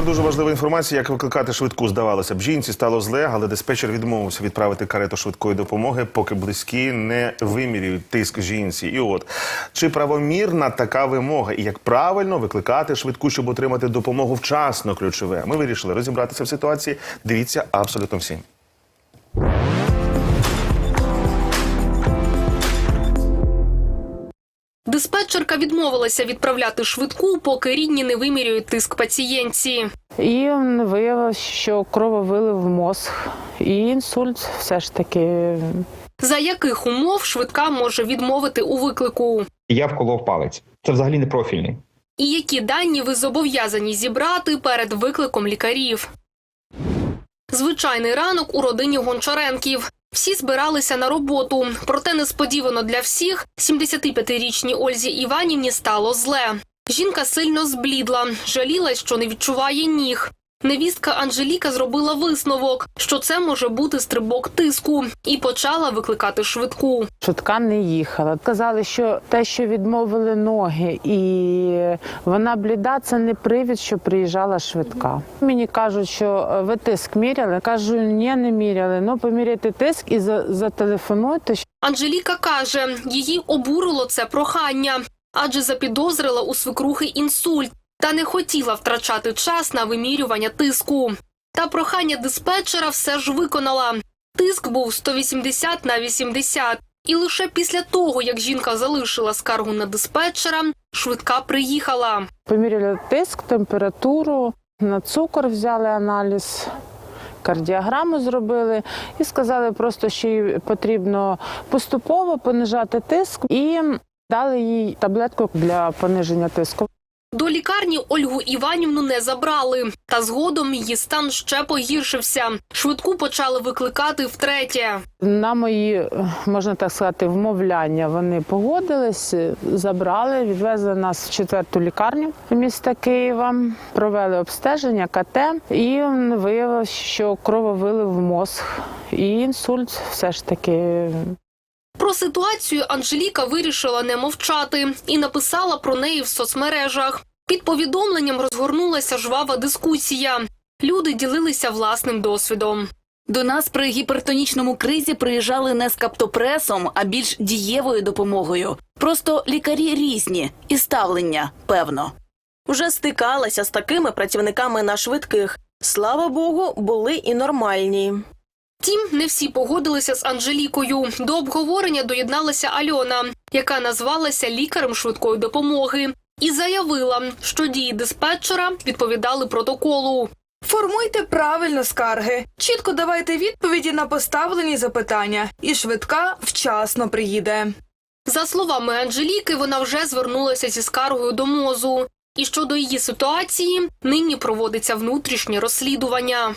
Тепер дуже важлива інформація, як викликати швидку. Здавалося б, жінці стало зле, але диспетчер відмовився відправити карету швидкої допомоги, поки близькі не вимірюють тиск жінці. І от чи правомірна така вимога, і як правильно викликати швидку, щоб отримати допомогу вчасно ключове. Ми вирішили розібратися в ситуації. Дивіться абсолютно всі. Диспетчерка відмовилася відправляти швидку, поки рідні не вимірюють тиск пацієнтці. І виявилось, що крововилив в мозг і інсульт все ж таки. За яких умов швидка може відмовити у виклику? Я вколов палець. Це взагалі не профільний. І які дані ви зобов'язані зібрати перед викликом лікарів? Звичайний ранок у родині Гончаренків. Всі збиралися на роботу, проте несподівано для всіх 75-річній Ользі Іванівні стало зле. Жінка сильно зблідла, жаліла, що не відчуває ніг. Невістка Анжеліка зробила висновок, що це може бути стрибок тиску, і почала викликати швидку. Швидка не їхала. Казали, що те, що відмовили ноги, і вона бліда, це не привід, що приїжджала швидка. Мені кажуть, що е, ви тиск міряли. Кажу, ні, не міряли. Ну поміряйте тиск і зателефонуйте. Анжеліка каже, її обурило це прохання, адже запідозрила у свекрухи інсульт та не хотіла втрачати час на вимірювання тиску. Та прохання диспетчера все ж виконала. Тиск був 180 на 80. І лише після того, як жінка залишила скаргу на диспетчера, швидка приїхала. Поміряли тиск, температуру, на цукор взяли аналіз. Кардіограму зробили і сказали просто, що їй потрібно поступово понижати тиск, і дали їй таблетку для пониження тиску. До лікарні Ольгу Іванівну не забрали, та згодом її стан ще погіршився. Швидку почали викликати втретє. На мої, можна так сказати, вмовляння вони погодились, забрали, відвезли нас в четверту лікарню міста Києва, провели обстеження КТ і виявилось, що крововилив в мозг і інсульт все ж таки. Про ситуацію Анжеліка вирішила не мовчати і написала про неї в соцмережах. Під повідомленням розгорнулася жвава дискусія. Люди ділилися власним досвідом. До нас при гіпертонічному кризі приїжджали не з каптопресом, а більш дієвою допомогою. Просто лікарі різні і ставлення, певно. Вже стикалася з такими працівниками на швидких. Слава Богу, були і нормальні. Втім, не всі погодилися з Анжелікою. До обговорення доєдналася Альона, яка назвалася лікарем швидкої допомоги, і заявила, що дії диспетчера відповідали протоколу. Формуйте правильно скарги, чітко давайте відповіді на поставлені запитання, і швидка вчасно приїде. За словами Анжеліки, вона вже звернулася зі скаргою до мозу. І щодо її ситуації, нині проводиться внутрішнє розслідування.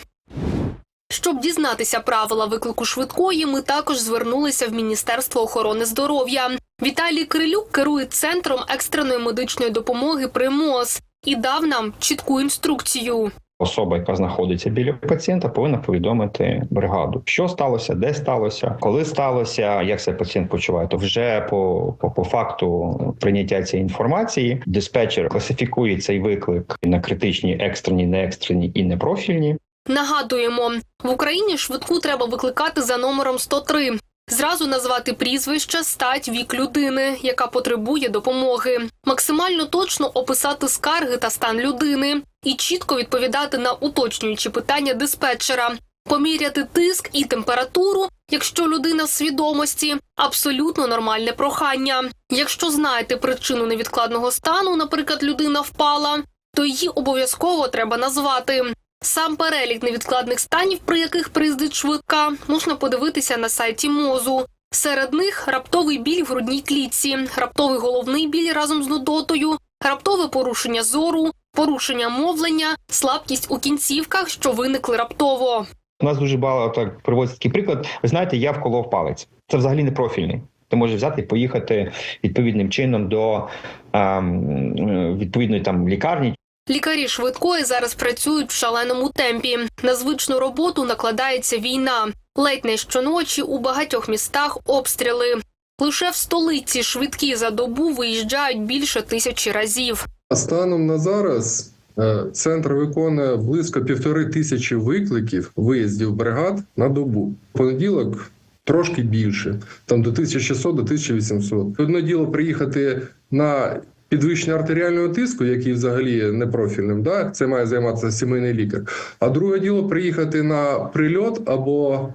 Щоб дізнатися правила виклику швидкої, ми також звернулися в Міністерство охорони здоров'я. Віталій Крилюк керує центром екстреної медичної допомоги при МОЗ і дав нам чітку інструкцію. Особа, яка знаходиться біля пацієнта, повинна повідомити бригаду, що сталося, де сталося, коли сталося, як себе пацієнт почуває. То вже по, по, по факту прийняття цієї інформації диспетчер класифікує цей виклик на критичні, екстрені, неекстрені і непрофільні. Нагадуємо, в Україні швидку треба викликати за номером 103. Зразу назвати прізвище, стать, вік людини, яка потребує допомоги, максимально точно описати скарги та стан людини і чітко відповідати на уточнюючі питання диспетчера, поміряти тиск і температуру, якщо людина в свідомості, абсолютно нормальне прохання. Якщо знаєте причину невідкладного стану, наприклад, людина впала, то її обов'язково треба назвати. Сам перелік невідкладних станів, при яких приїздить швидка, можна подивитися на сайті мозу. Серед них раптовий біль в грудній клітці, раптовий головний біль разом з нудотою, раптове порушення зору, порушення мовлення, слабкість у кінцівках, що виникли раптово. У нас дуже багато так приводиться такий приклад. Ви знаєте, я вколов палець. Це взагалі не профільний. Ти можеш взяти і поїхати відповідним чином до ем, відповідної там лікарні Лікарі швидкої зараз працюють в шаленому темпі. На звичну роботу накладається війна. Ледь не щоночі у багатьох містах обстріли. Лише в столиці швидкі за добу виїжджають більше тисячі разів. Станом на зараз Е, Центр виконує близько півтори тисячі викликів виїздів бригад на добу. Понеділок трошки більше, там до 1600 до 1800. Одне діло приїхати на підвищення артеріального тиску, який взагалі є непрофільним, да? це має займатися сімейний лікар. А друге діло приїхати на прильот або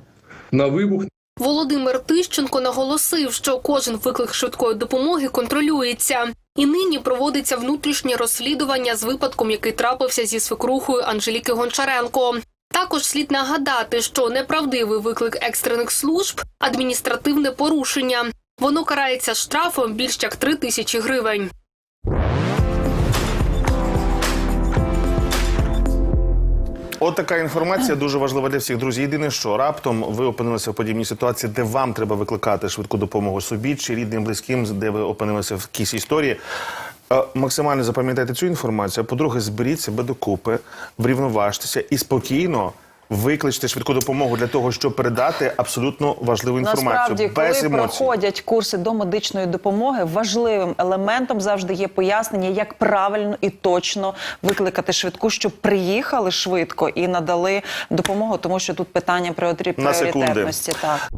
на вибух Володимир Тищенко наголосив, що кожен виклик швидкої допомоги контролюється. І нині проводиться внутрішнє розслідування з випадком, який трапився зі свекрухою Анжеліки Гончаренко. Також слід нагадати, що неправдивий виклик екстрених служб адміністративне порушення. Воно карається штрафом більш як 3 тисячі гривень. От така інформація дуже важлива для всіх. Друзі, єдине, що раптом ви опинилися в подібній ситуації, де вам треба викликати швидку допомогу собі чи рідним, близьким, де ви опинилися в якійсь історії. Е, Максимально запам'ятайте цю інформацію. По-друге, зберіть себе докупи, врівноважтеся і спокійно викличте швидку допомогу для того, щоб передати абсолютно важливу інформацію Насправді, без коли емоцій. проходять курси до медичної допомоги, важливим елементом завжди є пояснення, як правильно і точно викликати швидку, щоб приїхали швидко і надали допомогу, тому що тут питання пріоритетності. На секунди. Так.